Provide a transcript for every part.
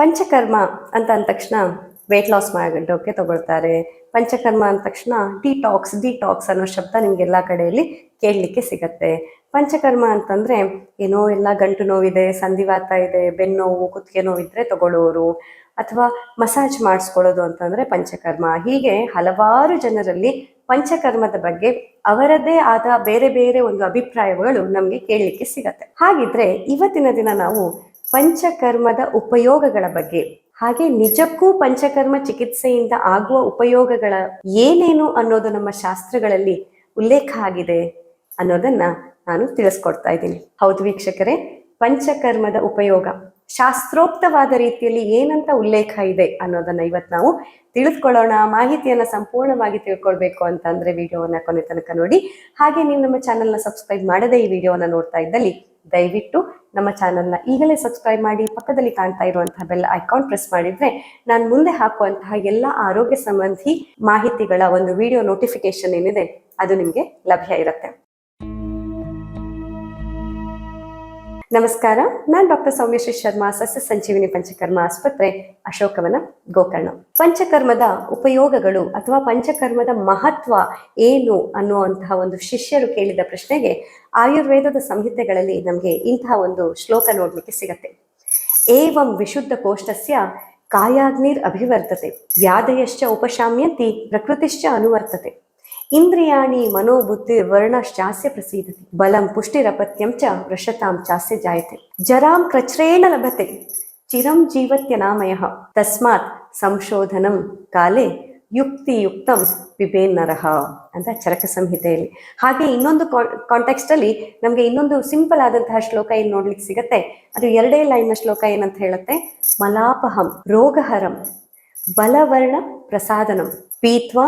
ಪಂಚಕರ್ಮ ಅಂತ ಅಂದ ತಕ್ಷಣ ವೆಯ್ಟ್ ಲಾಸ್ ಮಾಡೋಕ್ಕೆ ತಗೊಳ್ತಾರೆ. ಪಂಚಕರ್ಮ ಅಂದ ತಕ್ಷಣ ಡಿಟಾಕ್ಸ್ ಡಿಟಾಕ್ಸ್ ಅನ್ನೋ ಶಬ್ದ ನಿಮಗೆಲ್ಲ ಕಡೆಯಲ್ಲಿ ಕೇಳಲಿಕ್ಕೆ ಸಿಗತ್ತೆ. ಪಂಚಕರ್ಮ ಅಂತಂದ್ರೆ ಏನೋ ಎಲ್ಲ ಗಂಟು ನೋವಿದೆ ಸಂಧಿವಾತ ಇದೆ ಬೆನ್ನೋವು ಕುತ್ತಿಗೆ ನೋವಿದ್ರೆ ತಗೊಳ್ಳೋರು. ಅಥವಾ ಮಸಾಜ್ ಮಾಡಿಸ್ಕೊಳ್ಳೋದು ಅಂತಂದ್ರೆ ಪಂಚಕರ್ಮ. ಹೀಗೆ ಹಲವಾರು ಜನರಲ್ಲಿ ಪಂಚಕರ್ಮದ ಬಗ್ಗೆ ಅವರದ್ದೇ ಆದ ಬೇರೆ ಬೇರೆ ಒಂದು ಅಭಿಪ್ರಾಯಗಳು ನಮಗೆ ಕೇಳಲಿಕ್ಕೆ ಸಿಗತ್ತೆ. ಹಾಗಿದ್ರೆ ಇವತ್ತಿನ ದಿನ ನಾವು ಪಂಚಕರ್ಮದ ಉಪಯೋಗಗಳ ಬಗ್ಗೆ. ಹಾಗೆ ನಿಜಕ್ಕೂ ಪಂಚಕರ್ಮ ಚಿಕಿತ್ಸೆಯಿಂದ ಆಗುವ ಉಪಯೋಗಗಳ ಏನೇನು ಅನ್ನೋದು ನಮ್ಮ ಶಾಸ್ತ್ರಗಳಲ್ಲಿ ಉಲ್ಲೇಖ ಆಗಿದೆ ಅನ್ನೋದನ್ನ ನಾನು ತಿಳಿಸ್ಕೊಡ್ತಾ ಇದ್ದೀನಿ. ಹೌದು ವೀಕ್ಷಕರೇ, ಪಂಚಕರ್ಮದ ಉಪಯೋಗ. ಶಾಸ್ತ್ರೋಕ್ತವಾದ ರೀತಿಯಲ್ಲಿ ಏನಂತ ಉಲ್ಲೇಖ ಇದೆ ಅನ್ನೋದನ್ನ ಇವತ್ತು ನಾವು ತಿಳಿದುಕೊಳ್ಳೋಣ. ಮಾಹಿತಿಯನ್ನ ಸಂಪೂರ್ಣವಾಗಿ ತಿಳ್ಕೊಳ್ಬೇಕು ಅಂತಂದ್ರೆ ವಿಡಿಯೋವನ್ನ ಕೊನೆ ತನಕ ನೋಡಿ. ಹಾಗೆ ನೀವು ನಮ್ಮ ಚಾನೆಲ್ನ ಸಬ್ಸ್ಕ್ರೈಬ್ ಮಾಡದೆ ಈ ವಿಡಿಯೋವನ್ನ ನೋಡ್ತಾ ಇದ್ದಲ್ಲಿ ದಯವಿಟ್ಟು ನಮ್ಮ ಚಾನಲ್ನ ಈಗಲೇ ಸಬ್ಸ್ಕ್ರೈಬ್ ಮಾಡಿ ಪಕ್ಕದಲ್ಲಿ ಕಾಣ್ತಾ ಇರುವಂತಹ ಬೆಲ್ ಐಕಾನ್ ಪ್ರೆಸ್ ಮಾಡಿದ್ರೆ ನಾನು ಮುಂದೆ ಹಾಕುವಂತಹ ಎಲ್ಲ ಆರೋಗ್ಯ ಸಂಬಂಧಿ ಮಾಹಿತಿಗಳ ಒಂದು ವಿಡಿಯೋ ನೋಟಿಫಿಕೇಶನ್ ಏನಿದೆ ಅದು ನಿಮಗೆ ಲಭ್ಯ ಇರುತ್ತೆ. ನಮಸ್ಕಾರ. ನಾನು ಡಾಕ್ಟರ್ ಸೌಮ್ಯಶ್ರೀ ಶರ್ಮಾ ಸಸ್ಯ ಸಂಜೀವಿನಿ ಪಂಚಕರ್ಮ ಆಸ್ಪತ್ರೆ, ಅಶೋಕವನ ಗೋಕರ್ಣ. ಪಂಚಕರ್ಮದ ಉಪಯೋಗಗಳು ಅಥವಾ ಪಂಚಕರ್ಮದ ಮಹತ್ವ ಏನು ಅನ್ನುವಂತಹ ಒಂದು ಶಿಷ್ಯರು ಕೇಳಿದ ಪ್ರಶ್ನೆಗೆ ಆಯುರ್ವೇದದ ಸಂಹಿತೆಗಳಲ್ಲಿ ನಮಗೆ ಇಂತಹ ಒಂದು ಶ್ಲೋಕ ನೋಡ್ಲಿಕ್ಕೆ ಸಿಗತ್ತೆ. ಏವಂ ವಿಶುದ್ಧ ಕೋಷ್ಟಸ್ಯ ಕಾಯಾಗ್ನಿರ್ ಅಭಿವರ್ತತೆ, ವ್ಯಾಧಯಶ್ಚ ಉಪಶಾಮ್ಯಂತಿ ಪ್ರಕೃತಿಶ್ಚ ಅನುವರ್ತತೆ. ಇಂದ್ರಿಯಾಣಿ ಮನೋಬುದ್ಧಿ ವರ್ಣಶ್ಚಾಸ್ಯ ಪ್ರಸೀದತಿ. ಬಲಂ ಪುಷ್ಟಿರಪತ್ಯಂ ಚ ವೃಷತಾಂ ಚಾಸ್ಯ ಜಾಯತೆ. ಜರಾಂ ಕ್ರಚ್ರೇಣ ಲಭತೆ. ಚಿರಂ ಜೀವತ್ಯನಾಮಯ ತಸ್ಮಾತ್ ಸಂಶೋಧನಂ ಕಾಲೇ ಯುಕ್ತಿಯುಕ್ತಂ ವಿಭೇನ್ನರಹ ಅಂತ ಚರಕ ಸಂಹಿತೆಯಲ್ಲಿ. ಹಾಗೆ ಇನ್ನೊಂದು ಕಾ ಅಲ್ಲಿ ನಮಗೆ ಇನ್ನೊಂದು ಸಿಂಪಲ್ ಆದಂತಹ ಶ್ಲೋಕ ಏನು ನೋಡ್ಲಿಕ್ಕೆ ಸಿಗತ್ತೆ. ಅದು ಎರಡೇ ಲೈನ್ನ ಶ್ಲೋಕ ಏನಂತ ಹೇಳುತ್ತೆ? ಮಲಾಪಹಂ ರೋಗಹರಂ ಬಲವರ್ಣ ಪ್ರಸಾದನಂ ಪೀತ್ವ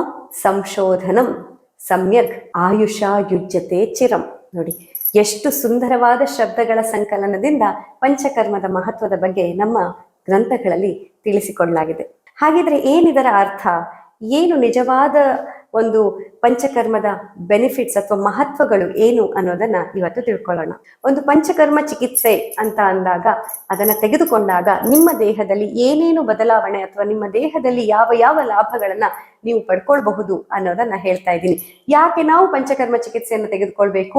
ಸಂಶೋಧನಂ ಸಮ್ಯಕ್ ಆಯುಷ ಯುಜ್ಯತೆ ಚಿರಂ. ನೋಡಿ, ಎಷ್ಟು ಸುಂದರವಾದ ಶಬ್ದಗಳ ಸಂಕಲನದಿಂದ ಪಂಚಕರ್ಮದ ಮಹತ್ವದ ಬಗ್ಗೆ ನಮ್ಮ ಗ್ರಂಥಗಳಲ್ಲಿ ತಿಳಿಸಿಕೊಳ್ಳಲಾಗಿದೆ. ಹಾಗಿದ್ರೆ ಏನಿದರ ಅರ್ಥ? ಏನು ನಿಜವಾದ ಒಂದು ಪಂಚಕರ್ಮದ ಬೆನಿಫಿಟ್ಸ್ ಅಥವಾ ಮಹತ್ವಗಳು ಏನು ಅನ್ನೋದನ್ನ ಇವತ್ತು ತಿಳ್ಕೊಳ್ಳೋಣ. ಒಂದು ಪಂಚಕರ್ಮ ಚಿಕಿತ್ಸೆ ಅಂತ ಅಂದಾಗ ಅದನ್ನ ತೆಗೆದುಕೊಂಡಾಗ ನಿಮ್ಮ ದೇಹದಲ್ಲಿ ಏನೇನು ಬದಲಾವಣೆ ಅಥವಾ ನಿಮ್ಮ ದೇಹದಲ್ಲಿ ಯಾವ ಯಾವ ಲಾಭಗಳನ್ನ ನೀವು ಪಡ್ಕೊಳ್ಬಹುದು ಅನ್ನೋದನ್ನ ಹೇಳ್ತಾ ಇದ್ದೀನಿ. ಯಾಕೆ ನಾವು ಪಂಚಕರ್ಮ ಚಿಕಿತ್ಸೆಯನ್ನು ತೆಗೆದುಕೊಳ್ಬೇಕು?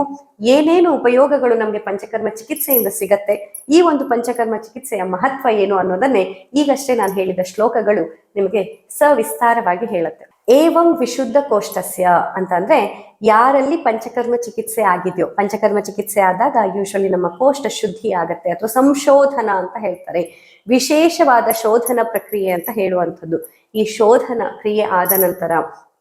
ಏನೇನು ಉಪಯೋಗಗಳು ನಮಗೆ ಪಂಚಕರ್ಮ ಚಿಕಿತ್ಸೆಯಿಂದ ಸಿಗತ್ತೆ? ಈ ಒಂದು ಪಂಚಕರ್ಮ ಚಿಕಿತ್ಸೆಯ ಮಹತ್ವ ಏನು ಅನ್ನೋದನ್ನೇ ಈಗಷ್ಟೇ ನಾನು ಹೇಳಿದ ಶ್ಲೋಕಗಳು ನಿಮಗೆ ಸವಿಸ್ತಾರವಾಗಿ ಹೇಳುತ್ತೆ. ಏವಂ ವಿಶುದ್ಧ ಕೋಷ್ಟಸ್ಯ ಅಂತಂದ್ರೆ ಯಾರಲ್ಲಿ ಪಂಚಕರ್ಮ ಚಿಕಿತ್ಸೆ ಆಗಿದೆಯೋ, ಪಂಚಕರ್ಮ ಚಿಕಿತ್ಸೆ ಆದಾಗ ಯೂಶಲಿ ನಮ್ಮ ಕೋಷ್ಟ ಶುದ್ಧಿ ಆಗತ್ತೆ ಅಥವಾ ಸಂಶೋಧನ ಅಂತ ಹೇಳ್ತಾರೆ. ವಿಶೇಷವಾದ ಶೋಧನ ಪ್ರಕ್ರಿಯೆ ಅಂತ ಹೇಳುವಂಥದ್ದು. ಈ ಶೋಧನ ಕ್ರಿಯೆ ಆದ ನಂತರ,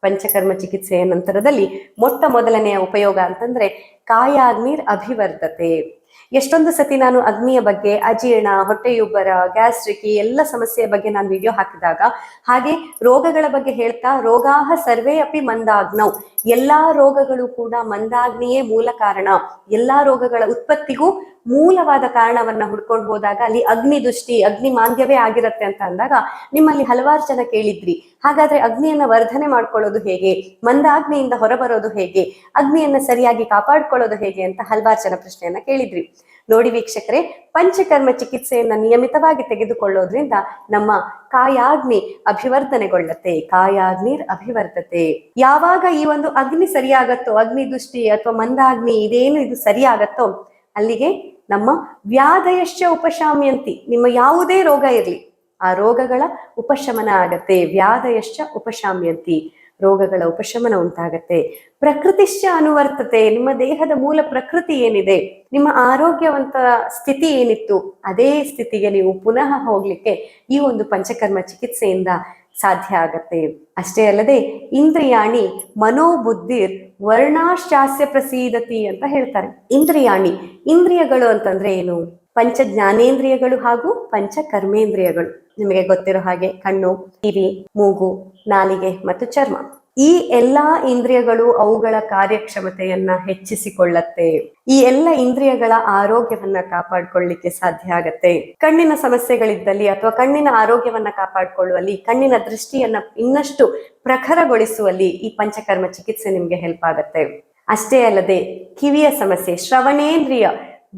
ಪಂಚಕರ್ಮ ಚಿಕಿತ್ಸೆಯ ನಂತರದಲ್ಲಿ ಮೊಟ್ಟ ಮೊದಲನೆಯ ಉಪಯೋಗ ಅಂತಂದ್ರೆ ಕಾಯಾಗ್ನಿರ್ ಅಭಿವರ್ಧತೆ. ಎಷ್ಟೊಂದು ಸತಿ ನಾನು ಅಗ್ನಿಯ ಬಗ್ಗೆ, ಅಜೀರ್ಣ, ಹೊಟ್ಟೆಯುಬ್ಬರ, ಗ್ಯಾಸ್ಟ್ರಿಕ್ ಎಲ್ಲ ಸಮಸ್ಯೆಯ ಬಗ್ಗೆ ನಾನು ವಿಡಿಯೋ ಹಾಕಿದಾಗ, ಹಾಗೆ ರೋಗಗಳ ಬಗ್ಗೆ ಹೇಳ್ತಾ ರೋಗಾಹ ಸರ್ವೇ ಅಪಿ ಮಂದಾಗ್ನೌ. ಎಲ್ಲಾ ರೋಗಗಳು ಕೂಡ ಮಂದಾಗ್ನಿಯೇ ಮೂಲ ಕಾರಣ. ಎಲ್ಲಾ ರೋಗಗಳ ಉತ್ಪತ್ತಿಗೂ ಮೂಲವಾದ ಕಾರಣವನ್ನ ಹುಡ್ಕೊಂಡು ಹೋದಾಗ ಅಲ್ಲಿ ಅಗ್ನಿ ದೃಷ್ಟಿ, ಅಗ್ನಿ ಮಾಂದ್ಯವೇ ಆಗಿರತ್ತೆ ಅಂತ ಅಂದಾಗ ನಿಮ್ಮಲ್ಲಿ ಹಲವಾರು ಜನ ಕೇಳಿದ್ರಿ. ಹಾಗಾದ್ರೆ ಅಗ್ನಿಯನ್ನ ವರ್ಧನೆ ಮಾಡ್ಕೊಳ್ಳೋದು ಹೇಗೆ? ಮಂದಾಗ್ನಿಯಿಂದ ಹೊರಬರೋದು ಹೇಗೆ? ಅಗ್ನಿಯನ್ನ ಸರಿಯಾಗಿ ಕಾಪಾಡ್ಕೊಳ್ಳೋದು ಹೇಗೆ ಅಂತ ಹಲವಾರು ಜನ ಪ್ರಶ್ನೆಯನ್ನ ಕೇಳಿದ್ರಿ. ನೋಡಿ ವೀಕ್ಷಕರೇ, ಪಂಚಕರ್ಮ ಚಿಕಿತ್ಸೆಯನ್ನ ನಿಯಮಿತವಾಗಿ ತೆಗೆದುಕೊಳ್ಳೋದ್ರಿಂದ ನಮ್ಮ ಕಾಯಾಗ್ನಿ ಅಭಿವರ್ಧನೆಗೊಳ್ಳತ್ತೆ. ಕಾಯಾಗ್ನಿರ್ ಅಭಿವರ್ಧತೆ. ಯಾವಾಗ ಈ ಒಂದು ಅಗ್ನಿ ಸರಿಯಾಗತ್ತೋ, ಅಗ್ನಿ ದೃಷ್ಟಿ ಅಥವಾ ಮಂದಾಗ್ನಿ ಇದೇನು ಇದು ಸರಿಯಾಗತ್ತೋ, ಅಲ್ಲಿಗೆ ನಮ್ಮ ವ್ಯಾಧಯಶ್ಚ ಉಪಶಾಮ್ಯಂತಿ, ನಿಮ್ಮ ಯಾವುದೇ ರೋಗ ಇರಲಿ, ಆ ರೋಗಗಳ ಉಪಶಮನ ಆಗತ್ತೆ. ವ್ಯಾಧಯಶ್ಚ ಉಪಶಾಮ್ಯಂತಿ, ರೋಗಗಳ ಉಪಶಮನ ಉಂಟಾಗತ್ತೆ. ಪ್ರಕೃತಿಶ್ಚ ಅನುವರ್ತತೆ, ನಿಮ್ಮ ದೇಹದ ಮೂಲ ಪ್ರಕೃತಿ ಏನಿದೆ, ನಿಮ್ಮ ಆರೋಗ್ಯವಂತ ಸ್ಥಿತಿ ಏನಿತ್ತು, ಅದೇ ಸ್ಥಿತಿಗೆ ನೀವು ಪುನಃ ಹೋಗ್ಲಿಕ್ಕೆ ಈ ಒಂದು ಪಂಚಕರ್ಮ ಚಿಕಿತ್ಸೆಯಿಂದ ಸಾಧ್ಯ ಆಗತ್ತೆ. ಅಷ್ಟೇ ಅಲ್ಲದೆ ಇಂದ್ರಿಯಾಣಿ ಮನೋಬುದ್ಧಿರ್ ವರ್ಣಾಶಾಸ್ಯ ಪ್ರಸೀದತಿ ಅಂತ ಹೇಳ್ತಾರೆ. ಇಂದ್ರಿಯಾಣಿ, ಇಂದ್ರಿಯಗಳು ಅಂತಂದ್ರೆ ಏನು? ಪಂಚ ಜ್ಞಾನೇಂದ್ರಿಯಗಳು ಹಾಗೂ ಪಂಚ ಕರ್ಮೇಂದ್ರಿಯಗಳು. ನಿಮಗೆ ಗೊತ್ತಿರೋ ಹಾಗೆ ಕಣ್ಣು, ಕಿವಿ, ಮೂಗು, ನಾಲಿಗೆ ಮತ್ತು ಚರ್ಮ. ಈ ಎಲ್ಲಾ ಇಂದ್ರಿಯಗಳು ಅವುಗಳ ಕಾರ್ಯಕ್ಷಮತೆಯನ್ನ ಹೆಚ್ಚಿಸಿಕೊಳ್ಳತ್ತೆ. ಈ ಎಲ್ಲ ಇಂದ್ರಿಯಗಳ ಆರೋಗ್ಯವನ್ನ ಕಾಪಾಡ್ಕೊಳ್ಳಿಕ್ಕೆ ಸಾಧ್ಯ ಆಗತ್ತೆ. ಕಣ್ಣಿನ ಸಮಸ್ಯೆಗಳಿದ್ದಲ್ಲಿ ಅಥವಾ ಕಣ್ಣಿನ ಆರೋಗ್ಯವನ್ನ ಕಾಪಾಡ್ಕೊಳ್ಳುವಲ್ಲಿ, ಕಣ್ಣಿನ ದೃಷ್ಟಿಯನ್ನ ಇನ್ನಷ್ಟು ಪ್ರಖರಗೊಳಿಸುವಲ್ಲಿ ಈ ಪಂಚಕರ್ಮ ಚಿಕಿತ್ಸೆ ನಿಮ್ಗೆ ಹೆಲ್ಪ್ ಆಗತ್ತೆ. ಅಷ್ಟೇ ಅಲ್ಲದೆ, ಕಿವಿಯ ಸಮಸ್ಯೆ, ಶ್ರವಣೇಂದ್ರಿಯ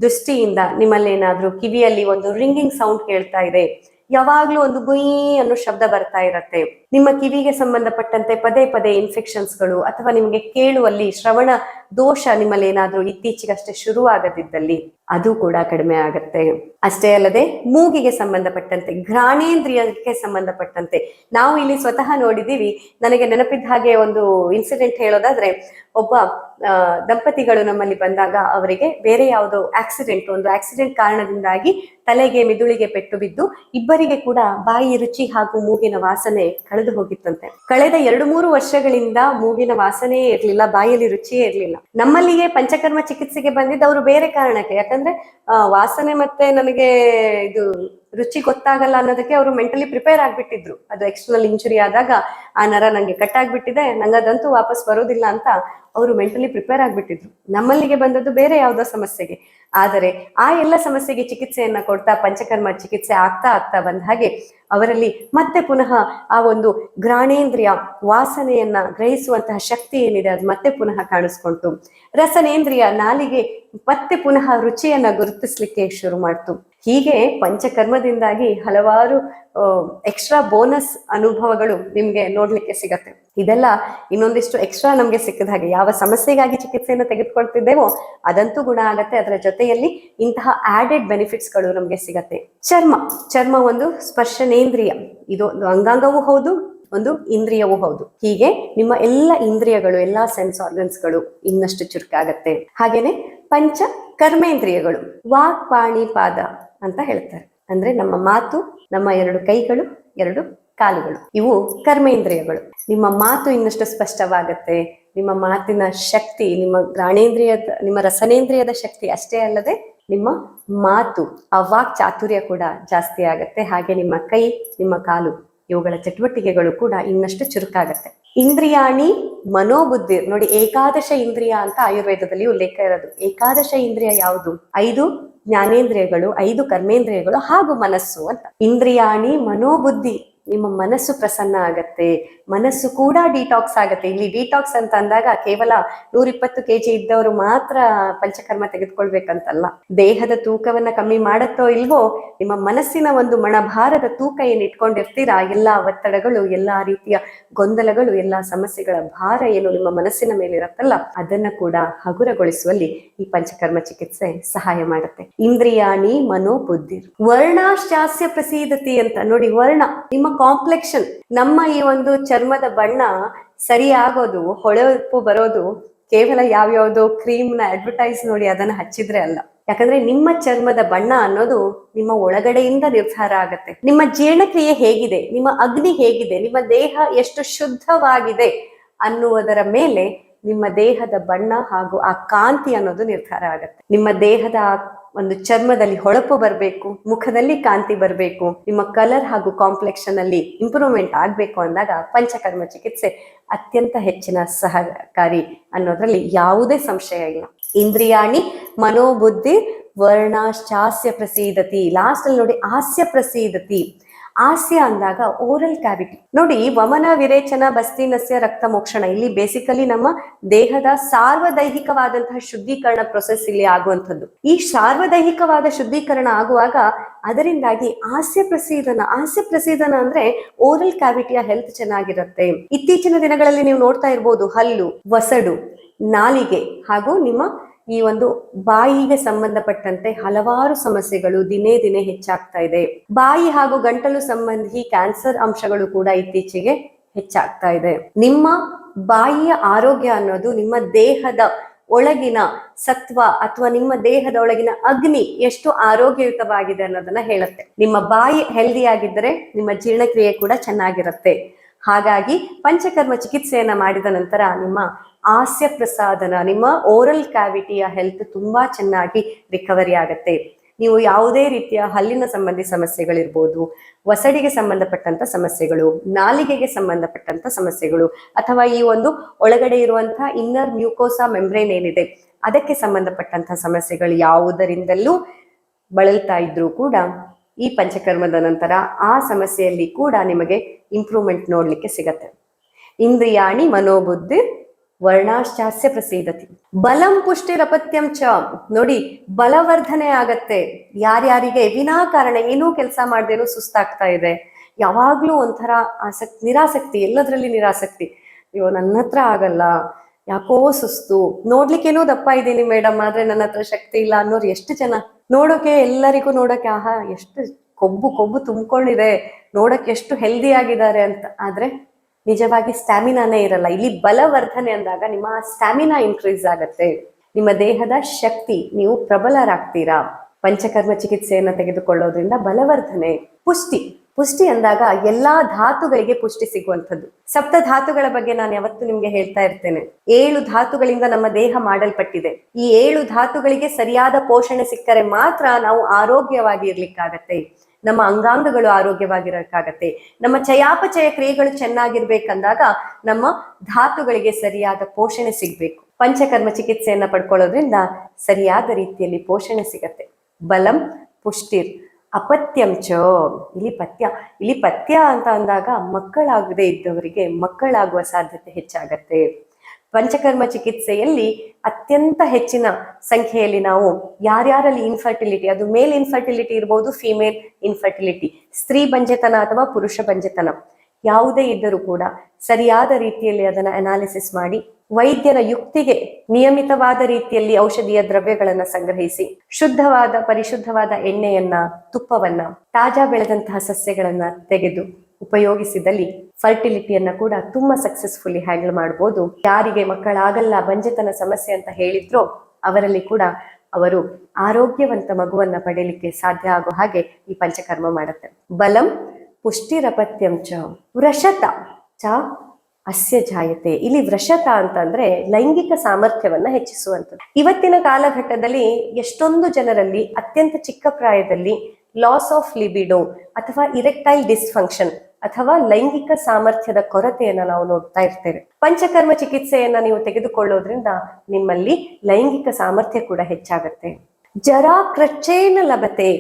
ದೃಷ್ಟಿಯಿಂದ ನಿಮ್ಮಲ್ಲೇನಾದ್ರೂ ಕಿವಿಯಲ್ಲಿ ಒಂದು ರಿಂಗಿಂಗ್ ಸೌಂಡ್ ಕೇಳ್ತಾ ಇದೆ ಯಾವಾಗ್ಲೂ ಒಂದು ಗುಯಿ ಅನ್ನೋ ಶಬ್ದ ಬರ್ತಾ ಇರತ್ತೆ. ನಿಮ್ಮ ಕಿವಿಗೆ ಸಂಬಂಧಪಟ್ಟಂತೆ ಪದೇ ಪದೇ ಇನ್ಫೆಕ್ಷನ್ಸ್ಗಳು ಅಥವಾ ನಿಮಗೆ ಕೇಳುವಲ್ಲಿ ಶ್ರವಣ ದೋಷ ನಿಮ್ಮಲ್ಲಿ ಏನಾದ್ರೂ ಇತ್ತೀಚೆಗಷ್ಟೇ ಶುರುವಾಗದಿದ್ದಲ್ಲಿ ಅದು ಕೂಡ ಕಡಿಮೆ ಆಗತ್ತೆ. ಅಷ್ಟೇ ಅಲ್ಲದೆ ಮೂಗಿಗೆ ಸಂಬಂಧಪಟ್ಟಂತೆ, ಘ್ರಾಣೇಂದ್ರಿಯಕ್ಕೆ ಸಂಬಂಧಪಟ್ಟಂತೆ ನಾವು ಇಲ್ಲಿ ಸ್ವತಃ ನೋಡಿದ್ದೀವಿ. ನನಗೆ ನೆನಪಿದ್ದ ಹಾಗೆ ಒಂದು ಇನ್ಸಿಡೆಂಟ್ ಹೇಳೋದಾದ್ರೆ, ಒಬ್ಬ ದಂಪತಿಗಳು ನಮ್ಮಲ್ಲಿ ಬಂದಾಗ ಅವರಿಗೆ ಬೇರೆ ಯಾವುದೋ ಆಕ್ಸಿಡೆಂಟ್ ಒಂದು ಆಕ್ಸಿಡೆಂಟ್ ಕಾರಣದಿಂದಾಗಿ ತಲೆಗೆ, ಮಿದುಳಿಗೆ ಪೆಟ್ಟು ಬಿದ್ದು ಇಬ್ಬರಿಗೆ ಕೂಡ ಬಾಯಿ ರುಚಿ ಹಾಗೂ ಮೂಗಿನ ವಾಸನೆ ಕಳೆದು ಹೋಗಿತ್ತಂತೆ. ಕಳೆದ ಎರಡು ಮೂರು ವರ್ಷಗಳಿಂದ ಮೂಗಿನ ವಾಸನೆಯೇ ಇರಲಿಲ್ಲ, ಬಾಯಲ್ಲಿ ರುಚಿಯೇ ಇರಲಿಲ್ಲ. ನಮ್ಮಲ್ಲಿಗೆ ಪಂಚಕರ್ಮ ಚಿಕಿತ್ಸೆಗೆ ಬಂದಿದ್ದವರು ಬೇರೆ ಕಾರಣಕ್ಕೆ, ಯಾಕಂದ್ರೆ ಆ, ವಾಸನೆ ಮತ್ತೆ ನನಗೆ ಇದು ರುಚಿ ಗೊತ್ತಾಗಲ್ಲ ಅನ್ನೋದಕ್ಕೆ ಅವರು ಮೆಂಟಲಿ ಪ್ರಿಪೇರ್ ಆಗಿಬಿಟ್ಟಿದ್ರು. ಅದು ಎಕ್ಸ್ಟರ್ನಲ್ ಇಂಜುರಿ ಆದಾಗ ಆ ನರ ನಂಗೆ ಕಟ್ ಆಗಿಬಿಟ್ಟಿದೆ ನಂಗೆ ಅದಂತೂ ವಾಪಸ್ ಬರೋದಿಲ್ಲ ಅಂತ ಅವರು ಮೆಂಟಲಿ ಪ್ರಿಪೇರ್ ಆಗಿಬಿಟ್ಟಿದ್ರು. ನಮ್ಮಲ್ಲಿಗೆ ಬಂದದ್ದು ಬೇರೆ ಯಾವುದೋ ಸಮಸ್ಯೆಗೆ. ಆದರೆ ಆ ಎಲ್ಲ ಸಮಸ್ಯೆಗೆ ಚಿಕಿತ್ಸೆಯನ್ನ ಕೊಡ್ತಾ, ಪಂಚಕರ್ಮ ಚಿಕಿತ್ಸೆ ಆಗ್ತಾ ಆಗ್ತಾ ಬಂದ ಹಾಗೆ ಅವರಲ್ಲಿ ಮತ್ತೆ ಪುನಃ ಆ ಒಂದು ಘ್ರಾಣೇಂದ್ರಿಯ ವಾಸನೆಯನ್ನ ಗ್ರಹಿಸುವಂತಹ ಶಕ್ತಿ ಏನಿದೆ ಅದು ಮತ್ತೆ ಪುನಃ ಕಾಣಿಸ್ಕೊಂತು. ರಸನೇಂದ್ರಿಯ ನಾಲಿಗೆ ಮತ್ತೆ ಪುನಃ ರುಚಿಯನ್ನ ಗುರುತಿಸ್ಲಿಕ್ಕೆ ಶುರು ಮಾಡ್ತು. ಹೀಗೆ ಪಂಚಕರ್ಮದಿಂದಾಗಿ ಹಲವಾರು ಎಕ್ಸ್ಟ್ರಾ ಬೋನಸ್ ಅನುಭವಗಳು ನಿಮಗೆ ನೋಡ್ಲಿಕ್ಕೆ ಸಿಗತ್ತೆ. ಇದೆಲ್ಲ ಇನ್ನೊಂದಿಷ್ಟು ಎಕ್ಸ್ಟ್ರಾ ನಮಗೆ ಸಿಕ್ಕಿದ ಹಾಗೆ ಯಾವ ಸಮಸ್ಯೆಗಾಗಿ ಚಿಕಿತ್ಸೆಯನ್ನು ತೆಗೆದುಕೊಳ್ತಿದ್ದೇವೋ ಅದಂತೂ ಗುಣ ಆಗತ್ತೆ. ಅದರ ಜೊತೆಯಲ್ಲಿ ಇಂತಹ ಆಡೆಡ್ ಬೆನಿಫಿಟ್ಸ್ಗಳು ನಮಗೆ ಸಿಗತ್ತೆ. ಚರ್ಮ ಚರ್ಮ ಒಂದು ಸ್ಪರ್ಶನೇಂದ್ರಿಯ. ಇದು ಒಂದು ಅಂಗಾಂಗವೂ ಹೌದು, ಒಂದು ಇಂದ್ರಿಯವೂ ಹೌದು. ಹೀಗೆ ನಿಮ್ಮ ಎಲ್ಲ ಇಂದ್ರಿಯಗಳು, ಎಲ್ಲಾ ಸೆನ್ಸ್ ಆರ್ಗನ್ಸ್ಗಳು ಇನ್ನಷ್ಟು ಚುರುಕಾಗತ್ತೆ. ಹಾಗೇನೆ ಪಂಚ ಕರ್ಮೇಂದ್ರಿಯಗಳು ವಾಕ್ ಪಾಣಿ ಪಾದ ಅಂತ ಹೇಳ್ತಾರೆ. ಅಂದ್ರೆ ನಮ್ಮ ಮಾತು, ನಮ್ಮ ಎರಡು ಕೈಗಳು, ಎರಡು ಕಾಲುಗಳು. ಇವು ಕರ್ಮೇಂದ್ರಿಯಗಳು. ನಿಮ್ಮ ಮಾತು ಇನ್ನಷ್ಟು ಸ್ಪಷ್ಟವಾಗತ್ತೆ. ನಿಮ್ಮ ಮಾತಿನ ಶಕ್ತಿ, ನಿಮ್ಮ ಘ್ರಾಣೇಂದ್ರಿಯದ ನಿಮ್ಮ ರಸನೇಂದ್ರಿಯದ ಶಕ್ತಿ ಅಷ್ಟೇ ಅಲ್ಲದೆ ನಿಮ್ಮ ಮಾತು, ಆ ವಾಕ್ ಚಾತುರ್ಯ ಕೂಡ ಜಾಸ್ತಿ ಆಗತ್ತೆ. ಹಾಗೆ ನಿಮ್ಮ ಕೈ, ನಿಮ್ಮ ಕಾಲು. ಇವುಗಳ ಚಟುವಟಿಕೆಗಳು ಕೂಡ ಇನ್ನಷ್ಟು ಚುರುಕಾಗತ್ತೆ. ಇಂದ್ರಿಯಾಣಿ ಮನೋಬುದ್ಧಿ, ನೋಡಿ ಏಕಾದಶ ಇಂದ್ರಿಯ ಅಂತ ಆಯುರ್ವೇದದಲ್ಲಿ ಉಲ್ಲೇಖ ಇರೋದು. ಏಕಾದಶ ಇಂದ್ರಿಯ ಯಾವುದು? ಐದು ಜ್ಞಾನೇಂದ್ರಿಯಗಳು, ಐದು ಕರ್ಮೇಂದ್ರಿಯಗಳು ಹಾಗೂ ಮನಸ್ಸು ಅಂತ. ಇಂದ್ರಿಯಾಣಿ ಮನೋಬುದ್ಧಿ ನಿಮ್ಮ ಮನಸ್ಸು ಪ್ರಸನ್ನ ಆಗತ್ತೆ, ಮನಸ್ಸು ಕೂಡ ಡಿಟಾಕ್ಸ್ ಆಗತ್ತೆ. ಇಲ್ಲಿ ಡಿಟಾಕ್ಸ್ ಅಂತ ಅಂದಾಗ ಕೇವಲ ನೂರಿಪ್ಪತ್ತು ಕೆಜಿ ಇದ್ದವರು ಮಾತ್ರ ಪಂಚಕರ್ಮ ತೆಗೆದುಕೊಳ್ಬೇಕಂತಲ್ಲ. ದೇಹದ ತೂಕವನ್ನ ಕಮ್ಮಿ ಮಾಡತ್ತೋ ಇಲ್ವೋ, ನಿಮ್ಮ ಮನಸ್ಸಿನ ಒಂದು ಮಣಭಾರದ ತೂಕ ಏನ್ ಇಟ್ಕೊಂಡಿರ್ತೀರಾ, ಎಲ್ಲಾ ಒತ್ತಡಗಳು, ಎಲ್ಲಾ ರೀತಿಯ ಗೊಂದಲಗಳು, ಎಲ್ಲಾ ಸಮಸ್ಯೆಗಳ ಭಾರ ಏನು ನಿಮ್ಮ ಮನಸ್ಸಿನ ಮೇಲೆ ಇರತ್ತಲ್ಲ ಅದನ್ನ ಕೂಡ ಹಗುರಗೊಳಿಸುವಲ್ಲಿ ಈ ಪಂಚಕರ್ಮ ಚಿಕಿತ್ಸೆ ಸಹಾಯ ಮಾಡುತ್ತೆ. ಇಂದ್ರಿಯಾಣಿ ಮನೋಬುದ್ಧಿ. ವರ್ಣಾಶ್ಚಾಸ್ಯ ಪ್ರಸೀದತಿ ಅಂತ ನೋಡಿ, ವರ್ಣ, ನಿಮ್ಮ ಕಾಂಪ್ಲೆಕ್ಷನ್ ನಮ್ಮ ಈ ಒಂದು ಚರ್ಮದ ಬಣ್ಣ ಸರಿಯಾಗೋದು ಹೊಳೆಪು ಬರೋದು, ಕೇವಲ ಯಾವ್ಯಾವುದೋ ಕ್ರೀಮ್ನ ಅಡ್ವರ್ಟೈಸ್ ನೋಡಿ ಅದನ್ನ ಹಚ್ಚಿದ್ರೆ ಅಲ್ಲ. ಯಾಕಂದ್ರೆ ನಿಮ್ಮ ಚರ್ಮದ ಬಣ್ಣ ಅನ್ನೋದು ನಿಮ್ಮ ಒಳಗಡೆಯಿಂದ ನಿರ್ಧಾರ ಆಗತ್ತೆ. ನಿಮ್ಮ ಜೀರ್ಣಕ್ರಿಯೆ ಹೇಗಿದೆ, ನಿಮ್ಮ ಅಗ್ನಿ ಹೇಗಿದೆ, ನಿಮ್ಮ ದೇಹ ಎಷ್ಟು ಶುದ್ಧವಾಗಿದೆ ಅನ್ನುವುದರ ಮೇಲೆ ನಿಮ್ಮ ದೇಹದ ಬಣ್ಣ ಹಾಗೂ ಆ ಕಾಂತಿ ಅನ್ನೋದು ನಿರ್ಧಾರ ಆಗುತ್ತೆ. ನಿಮ್ಮ ದೇಹದ ಒಂದು ಚರ್ಮದಲ್ಲಿ ಹೊಳಪು ಬರಬೇಕು, ಮುಖದಲ್ಲಿ ಕಾಂತಿ ಬರಬೇಕು, ನಿಮ್ಮ ಕಲರ್ ಹಾಗೂ ಕಾಂಪ್ಲೆಕ್ಷನ್ ಅಲ್ಲಿ ಇಂಪ್ರೂವ್ಮೆಂಟ್ ಆಗಬೇಕು ಅಂದಾಗ ಪಂಚಕರ್ಮ ಚಿಕಿತ್ಸೆ ಅತ್ಯಂತ ಹೆಚ್ಚಿನ ಸಹಕಾರಿ ಅನ್ನೋದ್ರಲ್ಲಿ ಯಾವುದೇ ಸಂಶಯ ಇಲ್ಲ. ಇಂದ್ರಿಯಾಣಿ, ಮನೋಬುದ್ಧಿ, ವರ್ಣಾಶ್ಚಾಸ್ಯ ಪ್ರಸೀದತಿ ಲಾಸ್ಟ್ ಅಲ್ಲಿ ನೋಡಿ ಹಾಸ್ಯ ಪ್ರಸೀದತಿ. ಹಾಸ್ಯ ಅಂದಾಗ ಓರಲ್ ಕ್ಯಾವಿಟಿ ನೋಡಿ, ವಮನ, ವಿರೇಚನ ಬಸ್ತಿನಸ್ಯ ರಕ್ತ, ಮೋಕ್ಷಣ, ಇಲ್ಲಿ ಬೇಸಿಕಲಿ ನಮ್ಮ ದೇಹದ ಸಾರ್ವದೈಹಿಕವಾದಂತಹ ಶುದ್ಧೀಕರಣ ಪ್ರೊಸೆಸ್ ಇಲ್ಲಿ ಆಗುವಂಥದ್ದು. ಈ ಸಾರ್ವದೈಹಿಕವಾದ ಶುದ್ಧೀಕರಣ ಆಗುವಾಗ ಅದರಿಂದಾಗಿ ಹಾಸ್ಯ ಪ್ರಸೀದನ ಹಾಸ್ಯ ಪ್ರಸೀದನ ಅಂದ್ರೆ ಓರಲ್ ಕ್ಯಾವಿಟಿಯ ಹೆಲ್ತ್ ಚೆನ್ನಾಗಿರುತ್ತೆ. ಇತ್ತೀಚಿನ ದಿನಗಳಲ್ಲಿ ನೀವು ನೋಡ್ತಾ ಇರ್ಬೋದು, ಹಲ್ಲು ವಸಡು ನಾಲಿಗೆ ಹಾಗೂ ನಿಮ್ಮ ಈ ಒಂದು ಬಾಯಿಗೆ ಸಂಬಂಧಪಟ್ಟಂತೆ ಹಲವಾರು ಸಮಸ್ಯೆಗಳು ದಿನೇ ದಿನೇ ಹೆಚ್ಚಾಗ್ತಾ ಇದೆ. ಬಾಯಿ ಹಾಗೂ ಗಂಟಲು ಸಂಬಂಧಿ ಕ್ಯಾನ್ಸರ್ ಅಂಶಗಳು ಕೂಡ ಇತ್ತೀಚೆಗೆ ಹೆಚ್ಚಾಗ್ತಾ ಇದೆ. ನಿಮ್ಮ ಬಾಯಿಯ ಆರೋಗ್ಯ ಅನ್ನೋದು ನಿಮ್ಮ ದೇಹದ ಒಳಗಿನ ಸತ್ವ ಅಥವಾ ನಿಮ್ಮ ದೇಹದ ಒಳಗಿನ ಅಗ್ನಿ ಎಷ್ಟು ಆರೋಗ್ಯಯುತವಾಗಿದೆ ಅನ್ನೋದನ್ನ ಹೇಳುತ್ತೆ. ನಿಮ್ಮ ಬಾಯಿ ಹೆಲ್ದಿ ಆಗಿದ್ದರೆ ನಿಮ್ಮ ಜೀರ್ಣಕ್ರಿಯೆ ಕೂಡ ಚೆನ್ನಾಗಿರುತ್ತೆ. ಹಾಗಾಗಿ ಪಂಚಕರ್ಮ ಚಿಕಿತ್ಸೆಯನ್ನ ಮಾಡಿದ ನಂತರ ನಿಮ್ಮ ಹಾಸ್ಯ ಪ್ರಸಾದನ, ನಿಮ್ಮ ಓರಲ್ ಕ್ಯಾವಿಟಿಯ ಹೆಲ್ತ್ ತುಂಬಾ ಚೆನ್ನಾಗಿ ರಿಕವರಿ ಆಗತ್ತೆ. ನೀವು ಯಾವುದೇ ರೀತಿಯ ಹಲ್ಲಿನ ಸಂಬಂಧಿ ಸಮಸ್ಯೆಗಳಿರ್ಬೋದು ವಸಡಿಗೆ ಸಂಬಂಧಪಟ್ಟಂತ ಸಮಸ್ಯೆಗಳು, ನಾಲಿಗೆಗೆ ಸಂಬಂಧಪಟ್ಟಂತ ಸಮಸ್ಯೆಗಳು, ಅಥವಾ ಈ ಒಂದು ಒಳಗಡೆ ಇರುವಂತಹ ಇನ್ನರ್ ಮ್ಯೂಕೋಸಾ ಮೆಂಬ್ರೇನ್ ಏನಿದೆ, ಅದಕ್ಕೆ ಸಂಬಂಧಪಟ್ಟಂತಹ ಸಮಸ್ಯೆಗಳು ಯಾವುದರಿಂದಲೂ ಬಳಲ್ತಾ ಇದ್ರೂ ಕೂಡ ಈ ಪಂಚಕರ್ಮದ ನಂತರ ಆ ಸಮಸ್ಯೆಯಲ್ಲಿ ಕೂಡ ನಿಮಗೆ ಇಂಪ್ರೂವ್ಮೆಂಟ್ ನೋಡ್ಲಿಕ್ಕೆ ಸಿಗತ್ತೆ. ಇಂದ್ರಿಯಾಣಿ ಮನೋಬುದ್ಧಿ ವರ್ಣಾಶ್ಚಾಸ್ಯ ಪ್ರಸೀದತಿ. ಬಲಂ ಪುಷ್ಟಿರಪತ್ಯಂ ಚ. ನೋಡಿ, ಬಲವರ್ಧನೆ ಆಗತ್ತೆ. ಯಾರ್ಯಾರಿಗೆ ವಿನಾಕಾರಣ ಏನೂ ಕೆಲಸ ಮಾಡದೇನೂ ಸುಸ್ತಾಗ್ತಾ ಇದೆ. ಯಾವಾಗ್ಲೂ ಒಂಥರ ಆಸಕ್ತಿ ನಿರಾಸಕ್ತಿ, ಎಲ್ಲದರಲ್ಲಿ ನಿರಾಸಕ್ತಿ. ಅಯ್ಯೋ ನನ್ನ ಹತ್ರ ಆಗಲ್ಲ. ಯಾಕೋ ಸುಸ್ತು. ನೋಡ್ಲಿಕ್ಕೇನೋ ದಪ್ಪ ಇದ್ದೀನಿ ಮೇಡಮ್, ಆದ್ರೆ ನನ್ನ ಹತ್ರ ಶಕ್ತಿ ಇಲ್ಲ ಅನ್ನೋರು ಎಷ್ಟು ಜನ. ನೋಡೋಕೆ ಎಲ್ಲರಿಗೂ ನೋಡೋಕೆ, ಆಹಾ, ಎಷ್ಟು ಕೊಬ್ಬು ಕೊಬ್ಬು ತುಂಬಿಕೊಂಡಿದೆ. ನೋಡಕ್ಕೆ ಎಷ್ಟು ಹೆಲ್ದಿ ಆಗಿದ್ದಾರೆ ಅಂತ. ಆದ್ರೆ ನಿಜವಾಗಿ ಸ್ಟ್ಯಾಮಿನಾನೇ ಇರಲ್ಲ. ಇಲ್ಲಿ ಬಲವರ್ಧನೆ ಅಂದಾಗ ನಿಮ್ಮ ಸ್ಟ್ಯಾಮಿನಾ ಇನ್ಕ್ರೀಸ್ ಆಗತ್ತೆ. ನಿಮ್ಮ ದೇಹದ ಶಕ್ತಿ, ನೀವು ಪ್ರಬಲರಾಗ್ತೀರಾ. ಪಂಚಕರ್ಮ ಚಿಕಿತ್ಸೆಯನ್ನ ತೆಗೆದುಕೊಳ್ಳೋದ್ರಿಂದ ಬಲವರ್ಧನೆ, ಪುಷ್ಟಿ. ಪುಷ್ಟಿ ಅಂದಾಗ ಎಲ್ಲಾ ಧಾತುಗಳಿಗೆ ಪುಷ್ಟಿ ಸಿಗುವಂಥದ್ದು. ಸಪ್ತ ಧಾತುಗಳ ಬಗ್ಗೆ ನಾನು ಯಾವತ್ತು ನಿಮ್ಗೆ ಹೇಳ್ತಾ ಇರ್ತೇನೆ. ಏಳು ಧಾತುಗಳಿಂದ ನಮ್ಮ ದೇಹ ಮಾಡಲ್ಪಟ್ಟಿದೆ. ಈ ಏಳು ಧಾತುಗಳಿಗೆ ಸರಿಯಾದ ಪೋಷಣೆ ಸಿಕ್ಕರೆ ಮಾತ್ರ ನಾವು ಆರೋಗ್ಯವಾಗಿ ಇರ್ಲಿಕ್ಕಾಗತ್ತೆ. ನಮ್ಮ ಅಂಗಾಂಗಗಳು ಆರೋಗ್ಯವಾಗಿರಕ್ಕಾಗತ್ತೆ. ನಮ್ಮ ಚಯಾಪಚಯ ಕ್ರಿಯೆಗಳು ಚೆನ್ನಾಗಿರ್ಬೇಕಂದಾಗ ನಮ್ಮ ಧಾತುಗಳಿಗೆ ಸರಿಯಾದ ಪೋಷಣೆ ಸಿಗ್ಬೇಕು. ಪಂಚಕರ್ಮ ಚಿಕಿತ್ಸೆಯನ್ನ ಪಡ್ಕೊಳ್ಳೋದ್ರಿಂದ ಸರಿಯಾದ ರೀತಿಯಲ್ಲಿ ಪೋಷಣೆ ಸಿಗತ್ತೆ. ಬಲಂ, ಪುಷ್ಟಿರ್. ಅಪತ್ಯಂ ಚ ಇಲ್ಲಿ ಪಥ್ಯ ಇಲ್ಲಿ ಪಥ್ಯ ಅಂತ ಅಂದಾಗ ಮಕ್ಕಳಾಗದೇ ಇದ್ದವರಿಗೆ ಮಕ್ಕಳಾಗುವ ಸಾಧ್ಯತೆ ಹೆಚ್ಚಾಗತ್ತೆ. ಪಂಚಕರ್ಮ ಚಿಕಿತ್ಸೆಯಲ್ಲಿ ಅತ್ಯಂತ ಹೆಚ್ಚಿನ ಸಂಖ್ಯೆಯಲ್ಲಿ ನಾವು ಯಾರ್ಯಾರಲ್ಲಿ ಇನ್ಫರ್ಟಿಲಿಟಿ ಅದು ಮೇಲ್ ಇನ್ಫರ್ಟಿಲಿಟಿ ಇರ್ಬೋದು ಫಿಮೇಲ್ ಇನ್ಫರ್ಟಿಲಿಟಿ ಸ್ತ್ರೀ ಬಂಜೆತನ ಅಥವಾ ಪುರುಷ ಬಂಜೆತನ. ಯಾವುದೇ ಇದ್ದರೂ ಕೂಡ ಸರಿಯಾದ ರೀತಿಯಲ್ಲಿ ಅದನ್ನ ಅನಾಲಿಸಿಸ್ ಮಾಡಿ ವೈದ್ಯರ ಯುಕ್ತಿಗೆ ನಿಯಮಿತವಾದ ರೀತಿಯಲ್ಲಿ ಔಷಧೀಯ ದ್ರವ್ಯಗಳನ್ನ ಸಂಗ್ರಹಿಸಿ, ಶುದ್ಧವಾದ ಪರಿಶುದ್ಧವಾದ ಎಣ್ಣೆಯನ್ನ, ತುಪ್ಪವನ್ನ, ತಾಜಾ ಬೆಳೆದಂತಹ ಸಸ್ಯಗಳನ್ನ ತೆಗೆದು ಉಪಯೋಗಿಸಿದಲ್ಲಿ ಫರ್ಟಿಲಿಟಿಯನ್ನ ಕೂಡ ತುಂಬಾ ಸಕ್ಸಸ್ಫುಲಿ ಹ್ಯಾಂಡಲ್ ಮಾಡಬಹುದು ಯಾರಿಗೆ ಮಕ್ಕಳಾಗಲ್ಲ, ಬಂಜೆತನ ಸಮಸ್ಯೆ ಅಂತ ಹೇಳಿದ್ರೋ ಅವರಲ್ಲಿ ಕೂಡ ಅವರು ಆರೋಗ್ಯವಂತ ಮಗುವನ್ನ ಪಡೆಯಲಿಕ್ಕೆ ಸಾಧ್ಯ ಆಗೋ ಹಾಗೆ ಈ ಪಂಚಕರ್ಮ ಮಾಡುತ್ತೆ. ಬಲಂ ಪುಷ್ಟಿರಪತ್ಯಂ ಚ ವೃಷತ ಚ ಅಸ್ಯ ಜಾಯತೆ ಇಲ್ಲಿ ವೃಷತ ಅಂತಂದ್ರೆ ಲೈಂಗಿಕ ಸಾಮರ್ಥ್ಯವನ್ನ ಹೆಚ್ಚಿಸುವಂಥದ್ದು. ಇವತ್ತಿನ ಕಾಲಘಟ್ಟದಲ್ಲಿ ಎಷ್ಟೊಂದು ಜನರಲ್ಲಿ ಅತ್ಯಂತ ಚಿಕ್ಕ ಪ್ರಾಯದಲ್ಲಿ ಲಾಸ್ ಆಫ್ ಲಿಬಿಡೋ ಅಥವಾ ಇರೆಕ್ಟೈಲ್ ಡಿಸ್ಫಂಕ್ಷನ್ ಅಥವಾ ಲೈಂಗಿಕ ಸಾಮರ್ಥ್ಯದ ಕೊರತೆಯನ್ನ ನಾವು ನೋಡ್ತಾ ಇರ್ತೇವೆ. ಪಂಚಕರ್ಮ ಚಿಕಿತ್ಸೆಯನ್ನ ನೀವು ತೆಗೆದುಕೊಳ್ಳೋದ್ರಿಂದ ನಿಮ್ಮಲ್ಲಿ ಲೈಂಗಿಕ ಸಾಮರ್ಥ್ಯ ಕೂಡ ಹೆಚ್ಚಾಗತ್ತೆ. ಜರಾ ಕ್ರಚೇನ ಲಭತೆ.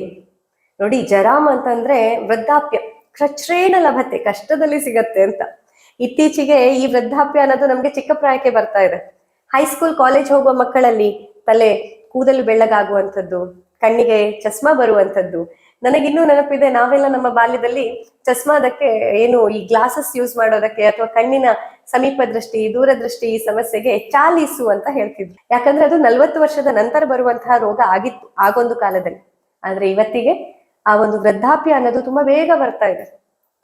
ನೋಡಿ, ಜರಾಮ್ ಅಂತಂದ್ರೆ ವೃದ್ಧಾಪ್ಯ. ಕ್ರಚ್ರೇಣ ಲಭತೆ, ಕಷ್ಟದಲ್ಲಿ ಸಿಗತ್ತೆ ಅಂತ. ಇತ್ತೀಚೆಗೆ ಈ ವೃದ್ಧಾಪ್ಯ ಅನ್ನೋದು ನಮ್ಗೆ ಚಿಕ್ಕ ಪ್ರಾಯಕ್ಕೆ ಬರ್ತಾ ಇದೆ. ಹೈಸ್ಕೂಲ್ ಕಾಲೇಜ್ ಹೋಗುವ ಮಕ್ಕಳಲ್ಲಿ ತಲೆ ಕೂದಲು ಬೆಳ್ಳಗಾಗುವಂಥದ್ದು, ಕಣ್ಣಿಗೆ ಚಸ್ಮಾ ಬರುವಂಥದ್ದು. ನನಗಿನ್ನೂ ನೆನಪಿದೆ, ನಾವೆಲ್ಲ ನಮ್ಮ ಬಾಲ್ಯದಲ್ಲಿ ಚಸ್ಮಾದಕ್ಕೆ ಏನು ಈ ಗ್ಲಾಸಸ್ ಯೂಸ್ ಮಾಡೋದಕ್ಕೆ ಅಥವಾ ಕಣ್ಣಿನ ಸಮೀಪ ದೃಷ್ಟಿ ದೂರದೃಷ್ಟಿ ಈ ಸಮಸ್ಯೆಗೆ ಚಾಲಿಸು ಅಂತ ಹೇಳ್ತಿದ್ವಿ ಯಾಕಂದ್ರೆ ಅದು ನಲ್ವತ್ತು ವರ್ಷದ ನಂತರ ಬರುವಂತಹ ರೋಗ ಆಗಿತ್ತು, ಆಗೊಂದು ಕಾಲದಲ್ಲಿ. ಆದ್ರೆ ಇವತ್ತಿಗೆ ಆ ಒಂದು ವೃದ್ಧಾಪ್ಯ ಅನ್ನೋದು ತುಂಬಾ ಬೇಗ ಬರ್ತಾ ಇದೆ.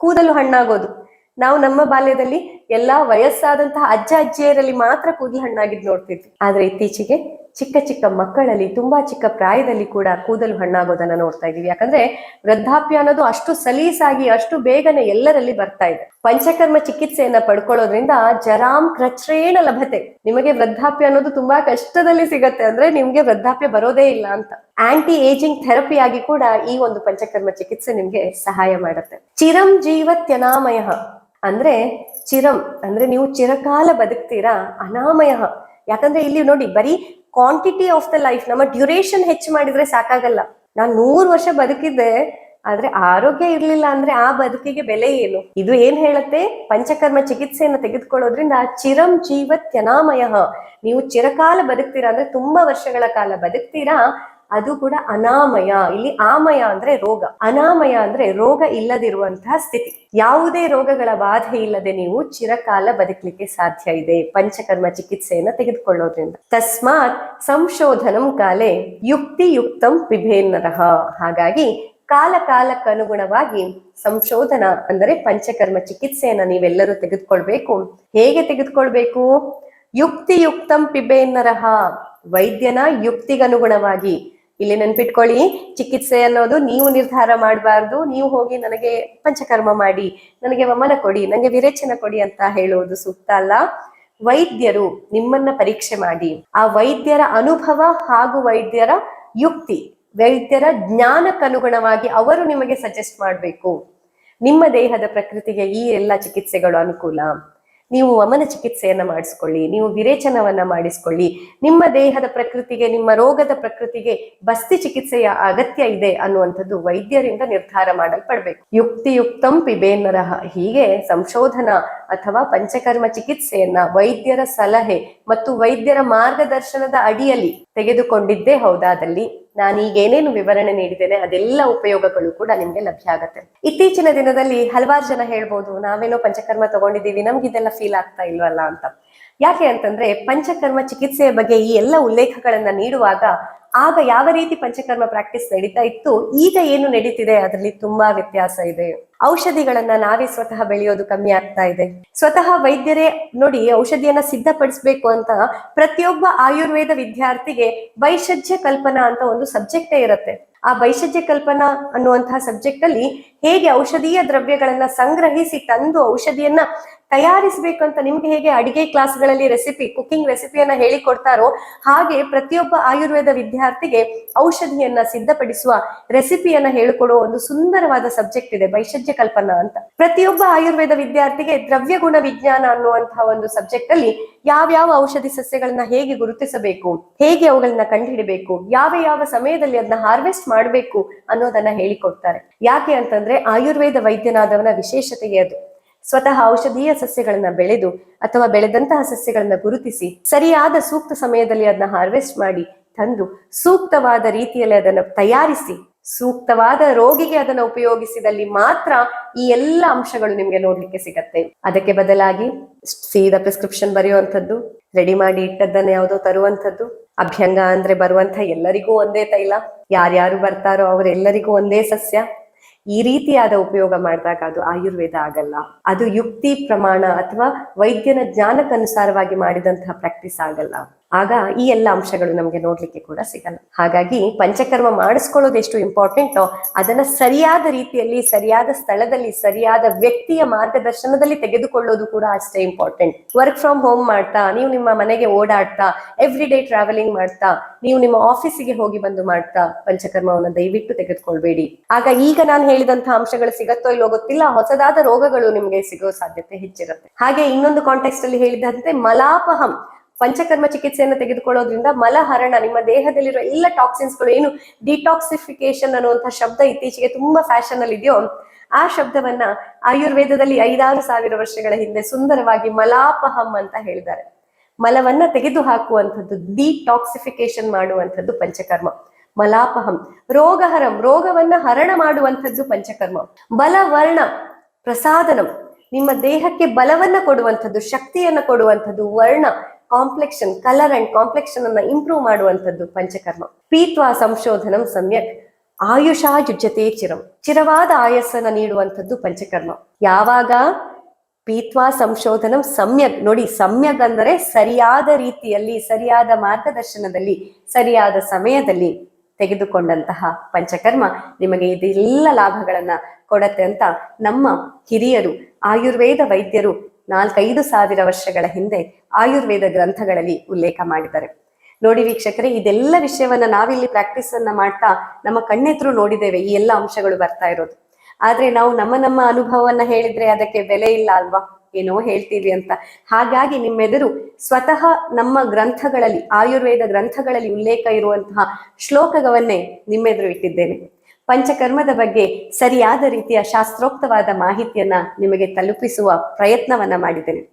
ಕೂದಲು ಹಣ್ಣಾಗೋದು ನಾವು ನಮ್ಮ ಬಾಲ್ಯದಲ್ಲಿ ಎಲ್ಲಾ ವಯಸ್ಸಾದಂತಹ ಅಜ್ಜ ಅಜ್ಜಿಯರಲ್ಲಿ ಮಾತ್ರ ಕೂದಲು ಹಣ್ಣಾಗಿದ್ದು ನೋಡ್ತಿದ್ವಿ. ಆದ್ರೆ ಇತ್ತೀಚೆಗೆ ಚಿಕ್ಕ ಚಿಕ್ಕ ಮಕ್ಕಳಲ್ಲಿ, ತುಂಬಾ ಚಿಕ್ಕ ಪ್ರಾಯದಲ್ಲಿ ಕೂಡ ಕೂದಲು ಹಣ್ಣಾಗೋದನ್ನ ನೋಡ್ತಾ ಇದೀವಿ ಯಾಕಂದ್ರೆ ವೃದ್ಧಾಪ್ಯ ಅನ್ನೋದು ಅಷ್ಟು ಸಲೀಸಾಗಿ, ಅಷ್ಟು ಬೇಗನೆ ಎಲ್ಲರಲ್ಲಿ ಬರ್ತಾ ಇದೆ. ಪಂಚಕರ್ಮ ಚಿಕಿತ್ಸೆಯನ್ನ ಪಡ್ಕೊಳ್ಳೋದ್ರಿಂದ ಜರಾಮ್ ಕ್ರಚ್ರೇಣ ಲಭತೆ. ನಿಮಗೆ ವೃದ್ಧಾಪ್ಯ ಅನ್ನೋದು ತುಂಬಾ ಕಷ್ಟದಲ್ಲಿ ಸಿಗತ್ತೆ ಅಂದ್ರೆ ನಿಮ್ಗೆ ವೃದ್ಧಾಪ್ಯ ಬರೋದೇ ಇಲ್ಲ ಅಂತ. ಆಂಟಿ ಏಜಿಂಗ್ ಥೆರಪಿ ಆಗಿ ಕೂಡ ಈ ಒಂದು ಪಂಚಕರ್ಮ ಚಿಕಿತ್ಸೆ ನಿಮ್ಗೆ ಸಹಾಯ ಮಾಡುತ್ತೆ. ಚಿರಂ ಜೀವತ್ಯನಾಮಯ ಅಂದ್ರೆ ಚಿರಂ, ಅಂದ್ರೆ ನೀವು ಚಿರಕಾಲ ಬದುಕ್ತೀರಾ? ಅನಾಮಯ. ಯಾಕಂದ್ರೆ ಇಲ್ಲಿ ನೋಡಿ, ಬರೀ ಕ್ವಾಂಟಿಟಿ ಆಫ್ ದ ಲೈಫ್ ನಮ್ಮ ಡ್ಯೂರೇಷನ್ ಹೆಚ್ಚು ಮಾಡಿದ್ರೆ ಸಾಕಾಗಲ್ಲ. ನಾನ್ ನೂರು ವರ್ಷ ಬದುಕಿದ್ದೆ, ಆದ್ರೆ ಆರೋಗ್ಯ ಇರ್ಲಿಲ್ಲ ಅಂದ್ರೆ ಆ ಬದುಕಿಗೆ ಬೆಲೆ ಏನು? ಇದು ಏನ್ ಹೇಳುತ್ತೆ? ಪಂಚಕರ್ಮ ಚಿಕಿತ್ಸೆಯನ್ನು ತೆಗೆದುಕೊಳ್ಳೋದ್ರಿಂದ ಚಿರಂ ಜೀವತ್ಯನಾಮಯ. ನೀವು ಚಿರಕಾಲ ಬದುಕ್ತೀರಾ ಅಂದ್ರೆ ತುಂಬಾ ವರ್ಷಗಳ ಕಾಲ ಬದುಕ್ತೀರಾ? ಅದು ಕೂಡ ಅನಾಮಯ. ಇಲ್ಲಿ ಆಮಯ ಅಂದ್ರೆ ರೋಗ. ಅನಾಮಯ ಅಂದ್ರೆ ರೋಗ ಇಲ್ಲದಿರುವಂತಹ ಸ್ಥಿತಿ. ಯಾವುದೇ ರೋಗಗಳ ಬಾಧೆ ಇಲ್ಲದೆ ನೀವು ಚಿರಕಾಲ ಬದುಕಲಿಕ್ಕೆ ಸಾಧ್ಯ ಇದೆ. ಪಂಚಕರ್ಮ ಚಿಕಿತ್ಸೆಯನ್ನ ತೆಗೆದುಕೊಳ್ಳೋದ್ರಿಂದ. ತಸ್ಮಾತ್ ಸಂಶೋಧನಂ ಕಾಲೇ ಯುಕ್ತಿಯುಕ್ತಂ ಪಿಭೇನ್ನರಹ ಹಾಗಾಗಿ ಕಾಲ ಕಾಲಕ್ಕನುಗುಣವಾಗಿ ಸಂಶೋಧನ ಅಂದರೆ ಪಂಚಕರ್ಮ ಚಿಕಿತ್ಸೆಯನ್ನ ನೀವೆಲ್ಲರೂ ತೆಗೆದುಕೊಳ್ಬೇಕು. ಹೇಗೆ ತೆಗೆದುಕೊಳ್ಬೇಕು? ಯುಕ್ತಿಯುಕ್ತಂ ಪಿಬೇನ್ನರಹ ವೈದ್ಯನ ಯುಕ್ತಿಗನುಗುಣವಾಗಿ ಇಲ್ಲಿ ನೆನ್ಪಿಟ್ಕೊಳ್ಳಿ, ಚಿಕಿತ್ಸೆ ಅನ್ನೋದು ನೀವು ನಿರ್ಧಾರ ಮಾಡಬಾರ್ದು, ನೀವು ಹೋಗಿ ನನಗೆ ಪಂಚಕರ್ಮ ಮಾಡಿ, ನನಗೆ ವಮನ ಕೊಡಿ, ನನಗೆ ವಿರೇಚನ ಕೊಡಿ ಅಂತ ಹೇಳುವುದು ಸೂಕ್ತ ಅಲ್ಲ. ವೈದ್ಯರು ನಿಮ್ಮನ್ನ ಪರೀಕ್ಷೆ ಮಾಡಿ. ಆ ವೈದ್ಯರ ಅನುಭವ ಹಾಗೂ ವೈದ್ಯರ ಯುಕ್ತಿ, ವೈದ್ಯರ ಜ್ಞಾನಕ್ಕನುಗುಣವಾಗಿ ಅವರು ನಿಮಗೆ ಸಜೆಸ್ಟ್ ಮಾಡಬೇಕು. ನಿಮ್ಮ ದೇಹದ ಪ್ರಕೃತಿಗೆ ಈ ಎಲ್ಲ ಚಿಕಿತ್ಸೆಗಳು ಅನುಕೂಲ. ನೀವು ವಮನ ಚಿಕಿತ್ಸೆಯನ್ನ ಮಾಡಿಸ್ಕೊಳ್ಳಿ, ನೀವು ವಿರೇಚನವನ್ನ ಮಾಡಿಸ್ಕೊಳ್ಳಿ. ನಿಮ್ಮ ದೇಹದ ಪ್ರಕೃತಿಗೆ, ನಿಮ್ಮ ರೋಗದ ಪ್ರಕೃತಿಗೆ ಬಸ್ತಿ ಚಿಕಿತ್ಸೆಯ ಅಗತ್ಯ ಇದೆ ಅನ್ನುವಂಥದ್ದು ವೈದ್ಯರಿಂದ ನಿರ್ಧಾರ ಮಾಡಲ್ಪಡ್ಬೇಕು. ಯುಕ್ತಿಯುಕ್ತಂ ಪಿಬೇನರಹ ಹೀಗೆ ಸಂಶೋಧನಾ ಅಥವಾ ಪಂಚಕರ್ಮ ಚಿಕಿತ್ಸೆಯನ್ನ ವೈದ್ಯರ ಸಲಹೆ ಮತ್ತು ವೈದ್ಯರ ಮಾರ್ಗದರ್ಶನದ ಅಡಿಯಲ್ಲಿ ತೆಗೆದುಕೊಂಡಿದ್ದೇ ಹೌದಾದಲ್ಲಿ ನಾನೀಗ ಏನೇನು ವಿವರಣೆ ನೀಡಿದ್ದೇನೆ, ಅದೆಲ್ಲ ಉಪಯೋಗಗಳು ಕೂಡ ನಿಮ್ಗೆ ಲಭ್ಯ ಆಗತ್ತೆ. ಇತ್ತೀಚಿನ ದಿನದಲ್ಲಿ ಹಲವಾರು ಜನ ಹೇಳ್ಬೋದು, ನಾವೇನೋ ಪಂಚಕರ್ಮ ತಗೊಂಡಿದ್ದೀವಿ, ನಮ್ಗೆ ಇದೆಲ್ಲ ಫೀಲ್ ಆಗ್ತಾ ಇಲ್ವಲ್ಲ ಅಂತ. ಯಾಕೆ ಅಂತಂದ್ರೆ ಪಂಚಕರ್ಮ ಚಿಕಿತ್ಸೆಯ ಬಗ್ಗೆ ಈ ಎಲ್ಲ ಉಲ್ಲೇಖಗಳನ್ನ ನೀಡುವಾಗ ಆಗ ಯಾವ ರೀತಿ ಪಂಚಕರ್ಮ ಪ್ರಾಕ್ಟೀಸ್ ನಡೀತಾ ಇತ್ತು, ಈಗ ಏನು ನಡೀತಿದೆ ಅದರಲ್ಲಿ ತುಂಬಾ ವ್ಯತ್ಯಾಸ ಇದೆ. ಔಷಧಿಗಳನ್ನ ನಾವೇ ಸ್ವತಃ ಬೆಳೆಯೋದು ಕಮ್ಮಿ ಆಗ್ತಾ ಇದೆ. ಸ್ವತಃ ವೈದ್ಯರೇ ನೋಡಿ ಔಷಧಿಯನ್ನ ಸಿದ್ಧಪಡಿಸಬೇಕು ಅಂತ ಪ್ರತಿಯೊಬ್ಬ ಆಯುರ್ವೇದ ವಿದ್ಯಾರ್ಥಿಗೆ ವೈಷಜ್ಯ ಕಲ್ಪನಾ ಅಂತ ಒಂದು ಸಬ್ಜೆಕ್ಟೇ ಇರುತ್ತೆ. ಆ ವೈಷಜ್ಯ ಕಲ್ಪನಾ ಅನ್ನುವಂತಹ ಸಬ್ಜೆಕ್ಟ್ ಅಲ್ಲಿ ಹೇಗೆ ಔಷಧೀಯ ದ್ರವ್ಯಗಳನ್ನ ಸಂಗ್ರಹಿಸಿ ತಂದು ಔಷಧಿಯನ್ನ ತಯಾರಿಸಬೇಕು ಅಂತ ನಿಮ್ಗೆ ಹೇಗೆ ಅಡಿಗೆ ಕ್ಲಾಸ್ಗಳಲ್ಲಿ ರೆಸಿಪಿ ಕುಕಿಂಗ್ ರೆಸಿಪಿಯನ್ನ ಹೇಳಿಕೊಡ್ತಾರೋ ಹಾಗೆ ಪ್ರತಿಯೊಬ್ಬ ಆಯುರ್ವೇದ ವಿದ್ಯಾರ್ಥಿಗೆ ಔಷಧಿಯನ್ನ ಸಿದ್ಧಪಡಿಸುವ ರೆಸಿಪಿಯನ್ನ ಹೇಳಿಕೊಡುವ ಒಂದು ಸುಂದರವಾದ ಸಬ್ಜೆಕ್ಟ್ ಇದೆ ವೈಷಜ್ಯ ಕಲ್ಪನಾ ಅಂತ. ಪ್ರತಿಯೊಬ್ಬ ಆಯುರ್ವೇದ ವಿದ್ಯಾರ್ಥಿಗೆ ದ್ರವ್ಯ ಗುಣ ವಿಜ್ಞಾನ ಅನ್ನುವಂತಹ ಒಂದು ಸಬ್ಜೆಕ್ಟ್ ಅಲ್ಲಿ ಯಾವ್ಯಾವ ಔಷಧಿ ಸಸ್ಯಗಳನ್ನ ಹೇಗೆ ಗುರುತಿಸಬೇಕು, ಹೇಗೆ ಅವುಗಳನ್ನ ಕಂಡುಹಿಡಬೇಕು, ಯಾವ ಯಾವ ಸಮಯದಲ್ಲಿ ಅದನ್ನ ಹಾರ್ವೆಸ್ಟ್ ಮಾಡಬೇಕು ಅನ್ನೋದನ್ನ ಹೇಳಿಕೊಡ್ತಾರೆ. ಯಾಕೆ ಅಂತಂದ್ರೆ ಆಯುರ್ವೇದ ವೈದ್ಯನಾದವನ ವಿಶೇಷತೆಯೇ ಅದು. ಸ್ವತಃ ಔಷಧೀಯ ಸಸ್ಯಗಳನ್ನ ಬೆಳೆದು ಅಥವಾ ಬೆಳೆದಂತಹ ಸಸ್ಯಗಳನ್ನ ಗುರುತಿಸಿ ಸರಿಯಾದ ಸೂಕ್ತ ಸಮಯದಲ್ಲಿ ಅದನ್ನ ಹಾರ್ವೆಸ್ಟ್ ಮಾಡಿ ತಂದು ಸೂಕ್ತವಾದ ರೀತಿಯಲ್ಲಿ ಅದನ್ನ ತಯಾರಿಸಿ ಸೂಕ್ತವಾದ ರೋಗಿಗೆ ಅದನ್ನ ಉಪಯೋಗಿಸಿದಲ್ಲಿ ಮಾತ್ರ ಈ ಎಲ್ಲ ಅಂಶಗಳು ನಿಮ್ಗೆ ನೋಡ್ಲಿಕ್ಕೆ ಸಿಗತ್ತೆ. ಅದಕ್ಕೆ ಬದಲಾಗಿ ಸೀದಾ ಪ್ರಿಸ್ಕ್ರಿಪ್ಷನ್ ಬರೆಯುವಂಥದ್ದು, ರೆಡಿ ಮಾಡಿ ಇಟ್ಟದ್ದನ್ನ ಯಾವುದೋ ತರುವಂಥದ್ದು, ಅಭ್ಯಂಗ ಅಂದ್ರೆ ಬರುವಂತ ಎಲ್ಲರಿಗೂ ಒಂದೇ ತೈಲ. ಯಾರ್ಯಾರು ಬರ್ತಾರೋ ಅವರೆಲ್ಲರಿಗೂ ಒಂದೇ ಸಸ್ಯ. ಈ ರೀತಿಯಾದ ಉಪಯೋಗ ಮಾಡಿದಾಗ ಅದು ಆಯುರ್ವೇದ ಆಗಲ್ಲ. ಅದು ಯುಕ್ತಿ ಪ್ರಮಾಣ ಅಥವಾ ವೈದ್ಯನ ಜ್ಞಾನಕ್ಕನುಸಾರವಾಗಿ ಮಾಡಿದಂತಹ ಪ್ರಾಕ್ಟೀಸ್ ಆಗಲ್ಲ. ಆಗ ಈ ಎಲ್ಲ ಅಂಶಗಳು ನಮಗೆ ನೋಡ್ಲಿಕ್ಕೆ ಕೂಡ ಸಿಗಲ್ಲ. ಹಾಗಾಗಿ ಪಂಚಕರ್ಮ ಮಾಡಿಸ್ಕೊಳ್ಳೋದು ಎಷ್ಟು ಇಂಪಾರ್ಟೆಂಟೋ ಅದನ್ನ ಸರಿಯಾದ ರೀತಿಯಲ್ಲಿ, ಸರಿಯಾದ ಸ್ಥಳದಲ್ಲಿ, ಸರಿಯಾದ ವ್ಯಕ್ತಿಯ ಮಾರ್ಗದರ್ಶನದಲ್ಲಿ ತೆಗೆದುಕೊಳ್ಳೋದು ಕೂಡ ಅಷ್ಟೇ ಇಂಪಾರ್ಟೆಂಟ್ ವರ್ಕ್ ಫ್ರಮ್ ಹೋಮ್ ಮಾಡ್ತಾ, ನೀವು ನಿಮ್ಮ ಮನೆಗೆ ಓಡಾಡ್ತಾ ಎವ್ರಿ ಡೇ ಟ್ರಾವೆಲಿಂಗ್ ಮಾಡ್ತಾ, ನೀವು ನಿಮ್ಮ ಆಫೀಸಿಗೆ ಹೋಗಿ ಬಂದು ಮಾಡ್ತಾ ಪಂಚಕರ್ಮವನ್ನು ದಯವಿಟ್ಟು ತೆಗೆದುಕೊಳ್ಬೇಡಿ. ಆಗ ಈಗ ನಾನು ಹೇಳಿದಂತಹ ಅಂಶಗಳು ಸಿಗತ್ತೋ ಇಲ್ಲೋ ಗೊತ್ತಿಲ್ಲ, ಹೊಸದಾದ ರೋಗಗಳು ನಿಮಗೆ ಸಿಗೋ ಸಾಧ್ಯತೆ ಹೆಚ್ಚಿರುತ್ತೆ. ಹಾಗೆ ಇನ್ನೊಂದು ಕಾಂಟೆಕ್ಸ್ಟ್ ಅಲ್ಲಿ ಹೇಳಿದಂತೆ ಮಲಾಪಹಂ. ಪಂಚಕರ್ಮ ಚಿಕಿತ್ಸೆಯನ್ನು ತೆಗೆದುಕೊಳ್ಳೋದ್ರಿಂದ ಮಲಹರಣ, ನಿಮ್ಮ ದೇಹದಲ್ಲಿರೋ ಎಲ್ಲ ಟಾಕ್ಸಿನ್ಸ್ಗಳು ಏನು ಡಿಟಾಕ್ಸಿಫಿಕೇಶನ್ ಅನ್ನುವಂತಹ ಶಬ್ದ ಇತ್ತೀಚೆಗೆ ತುಂಬಾ ಫ್ಯಾಷನ್ ಅಲ್ಲಿ ಇದೆಯೋ, ಆ ಶಬ್ದವನ್ನ ಆಯುರ್ವೇದದಲ್ಲಿ ಐದಾರು ಸಾವಿರ ವರ್ಷಗಳ ಹಿಂದೆ ಸುಂದರವಾಗಿ ಮಲಾಪಹಂ ಅಂತ ಹೇಳಿದ್ದಾರೆ. ಮಲವನ್ನ ತೆಗೆದು ಹಾಕುವಂಥದ್ದು ಡಿಟಾಕ್ಸಿಫಿಕೇಶನ್ ಮಾಡುವಂಥದ್ದು ಪಂಚಕರ್ಮ. ಮಲಾಪಹಂ, ರೋಗಹರಂ, ರೋಗವನ್ನ ಹರಣ ಮಾಡುವಂಥದ್ದು ಪಂಚಕರ್ಮ. ಬಲವರ್ಣ, ಪ್ರಸಾದನಂ, ನಿಮ್ಮ ದೇಹಕ್ಕೆ ಬಲವನ್ನ ಕೊಡುವಂಥದ್ದು, ಶಕ್ತಿಯನ್ನ ಕೊಡುವಂಥದ್ದು ವರ್ಣ. ಕಾಂಪ್ಲೆಕ್ಷನ್ ಕಲರ್ ಅಂಡ್ ಕಾಂಪ್ಲೆಕ್ಷನ್ ಅನ್ನ ಇಂಪ್ರೂವ್ ಮಾಡುವಂಥದ್ದು ಪಂಚಕರ್ಮ. ಪೀತ್ವಾ ಸಂಶೋಧನಂ ಸಮ್ಯಕ್. ಆಯುಷ ಯುಜ್ಯತೆ ಚಿರಂ. ಚಿರವಾದ ಆಯಸ್ಸನ್ನ ನೀಡುವಂಥದ್ದು ಪಂಚಕರ್ಮ. ಯಾವಾಗ? ಪೀತ್ವಾ ಸಂಶೋಧನಂ ಸಮ್ಯಕ್. ನೋಡಿ, ಸಮ್ಯಕ್ ಅಂದರೆ ಸರಿಯಾದ ರೀತಿಯಲ್ಲಿ, ಸರಿಯಾದ ಮಾರ್ಗದರ್ಶನದಲ್ಲಿ, ಸರಿಯಾದ ಸಮಯದಲ್ಲಿ ತೆಗೆದುಕೊಂಡಂತಹ ಪಂಚಕರ್ಮ. ನಿಮಗೆ ಇದೆಲ್ಲ ಲಾಭಗಳನ್ನ ಕೊಡತ್ತೆ ಅಂತ ನಮ್ಮ ಹಿರಿಯರು, ಆಯುರ್ವೇದ ವೈದ್ಯರು ನಾಲ್ಕೈದು ಸಾವಿರ ವರ್ಷಗಳ ಹಿಂದೆ ಆಯುರ್ವೇದ ಗ್ರಂಥಗಳಲ್ಲಿ ಉಲ್ಲೇಖ ಮಾಡಿದ್ದಾರೆ. ನೋಡಿ ವೀಕ್ಷಕರೇ, ಇದೆಲ್ಲ ವಿಷಯವನ್ನ ನಾವಿಲ್ಲಿ ಪ್ರಾಕ್ಟೀಸ್ ಅನ್ನ ಮಾಡ್ತಾ ನಮ್ಮ ಕಣ್ಣೆದ್ರು ನೋಡಿದ್ದೇವೆ, ಈ ಎಲ್ಲ ಅಂಶಗಳು ಬರ್ತಾ ಇರೋದು. ಆದ್ರೆ ನಾವು ನಮ್ಮ ನಮ್ಮ ಅನುಭವವನ್ನ ಹೇಳಿದ್ರೆ ಅದಕ್ಕೆ ಬೆಲೆ ಇಲ್ಲ ಅಲ್ವಾ? ಏನೋ ಹೇಳ್ತೀವಿ ಅಂತ. ಹಾಗಾಗಿ ನಿಮ್ಮೆದುರು ಸ್ವತಃ ನಮ್ಮ ಗ್ರಂಥಗಳಲ್ಲಿ, ಆಯುರ್ವೇದ ಗ್ರಂಥಗಳಲ್ಲಿ ಉಲ್ಲೇಖ ಇರುವಂತಹ ಶ್ಲೋಕವನ್ನೇ ನಿಮ್ಮೆದುರು ಇಟ್ಟಿದ್ದೇನೆ. ಪಂಚಕರ್ಮದ ಬಗ್ಗೆ ಸರಿಯಾದ ರೀತಿಯ ಶಾಸ್ತ್ರೋಕ್ತವಾದ ಮಾಹಿತಿಯನ್ನ ನಿಮಗೆ ತಲುಪಿಸುವ ಪ್ರಯತ್ನವನ್ನ ಮಾಡಿದ್ದೇನೆ.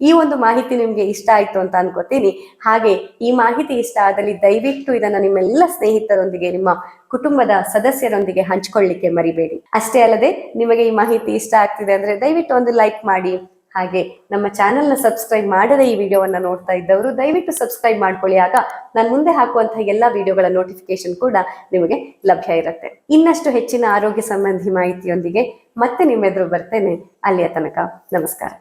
ಈ ಒಂದು ಮಾಹಿತಿ ನಿಮ್ಗೆ ಇಷ್ಟ ಆಯ್ತು ಅಂತ ಅನ್ಕೋತೀನಿ. ಹಾಗೆ ಈ ಮಾಹಿತಿ ಇಷ್ಟ ಆದಲ್ಲಿ ದಯವಿಟ್ಟು ಇದನ್ನ ನಿಮ್ಮೆಲ್ಲ ಸ್ನೇಹಿತರೊಂದಿಗೆ, ನಿಮ್ಮ ಕುಟುಂಬದ ಸದಸ್ಯರೊಂದಿಗೆ ಹಂಚ್ಕೊಳ್ಳಿಕ್ಕೆ ಮರಿಬೇಡಿ. ಅಷ್ಟೇ ಅಲ್ಲದೆ ನಿಮಗೆ ಈ ಮಾಹಿತಿ ಇಷ್ಟ ಆಗ್ತಿದೆ ಅಂದ್ರೆ ದಯವಿಟ್ಟು ಒಂದು ಲೈಕ್ ಮಾಡಿ ಹಾಗೆ ನಮ್ಮ ಚಾನೆಲ್ನ ಸಬ್ಸ್ಕ್ರೈಬ್ ಮಾಡದೆ ಈ ವಿಡಿಯೋವನ್ನು ನೋಡ್ತಾ ಇದ್ದವರು, ದಯವಿಟ್ಟು ಸಬ್ಸ್ಕ್ರೈಬ್ ಮಾಡ್ಕೊಳ್ಳಿ. ಆಗ ನಾನು ಮುಂದೆ ಹಾಕುವಂತಹ ಎಲ್ಲ ವಿಡಿಯೋಗಳ ನೋಟಿಫಿಕೇಶನ್ ಕೂಡ ನಿಮಗೆ ಲಭ್ಯ ಇರುತ್ತೆ. ಇನ್ನಷ್ಟು ಹೆಚ್ಚಿನ ಆರೋಗ್ಯ ಸಂಬಂಧಿ ಮಾಹಿತಿಯೊಂದಿಗೆ ಮತ್ತೆ ನಿಮ್ಮೆದುರು ಬರ್ತೇನೆ. ಅಲ್ಲಿಯ ತನಕ ನಮಸ್ಕಾರ.